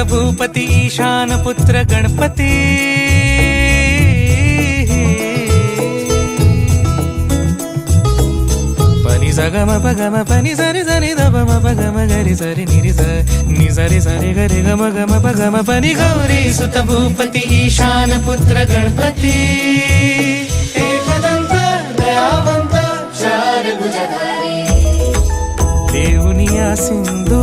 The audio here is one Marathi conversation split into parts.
భారత భూపతి ఈశానపుత్ర గణపతి. పని సగమ పగమ పని సరి సరి దమ పగమ గరి సరి నిరి ని సరి సరి గరి గమ గమ పగమ పని గౌరీ సుత భూపతి ఈశానపుత్ర గణపతి. ఏకదంత దయావంత చారు భుజధారి దేవుని ఆ సింధూ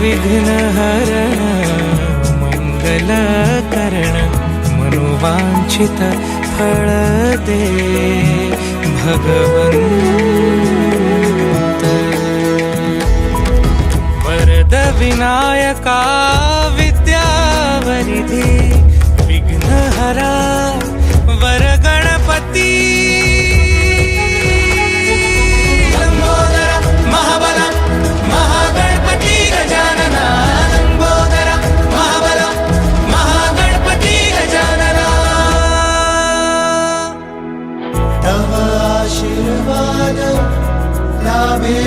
विघ्न हरण मंगल करण मनोवांछित फळ दे भगवंत वरद विनायका நாமே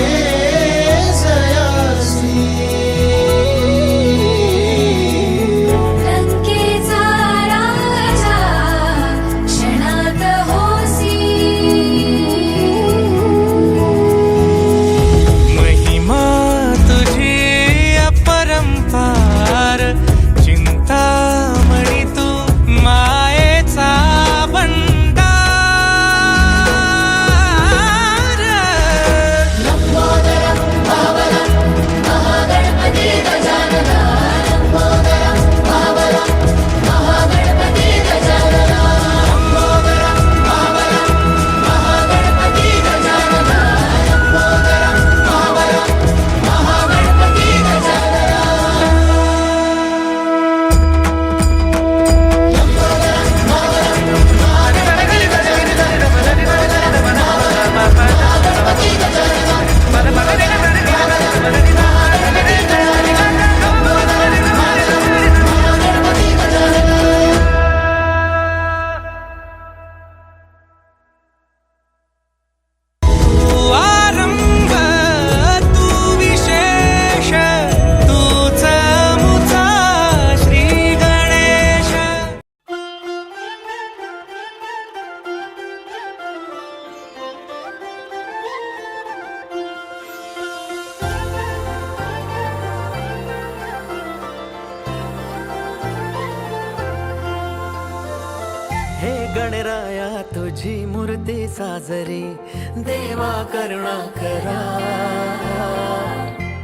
राया तुझी मूर्ती साजरी देवा करुणा करा.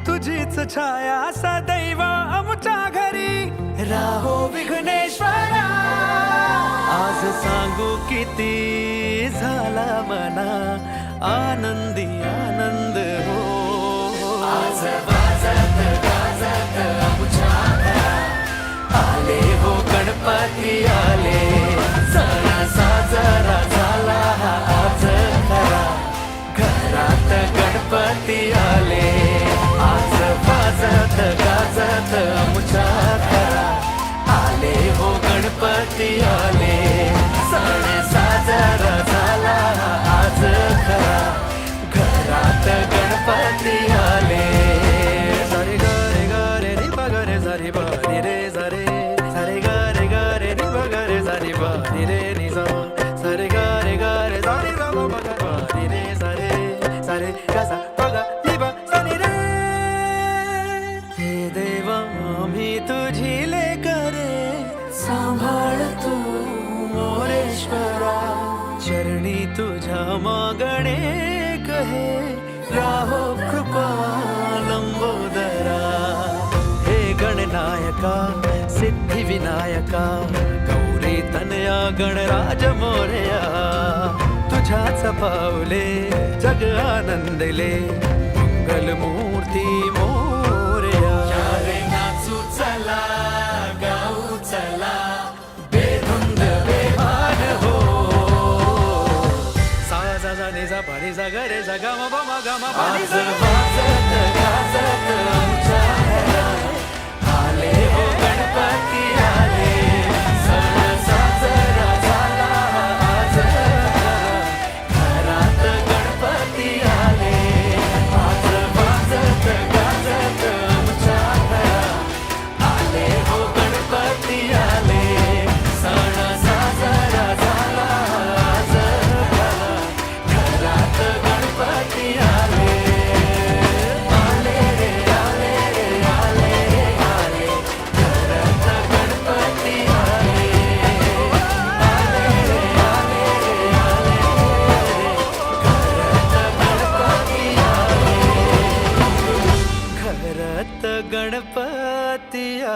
तुझीच छाया सदैव आमच्या घरी. राहो विघ्नेश्वरा. आज सांगू किती झाला मना आनंदी आनंद हो. आज वाजत गाजत आमच्या आले हो गणपती आले गणपती आले. आज वाजत गाजत आमच्या करा. आले हो गणपती आले. सण साजरा झाला आज खरा. घरात गणपती आले. मी तुझी करे सांभाळ तू मोरेश्वरा. चरणी तुझ्या मागणे कहे राहो कृपा लंबोदरा. हे गणनायका सिद्धी विनायका गौरी तनया गणराज मोरया. तुझ्याच पावले जग आनंदले मंगलमूर्ती रे जग रे जग मग गणपती. गणपतिया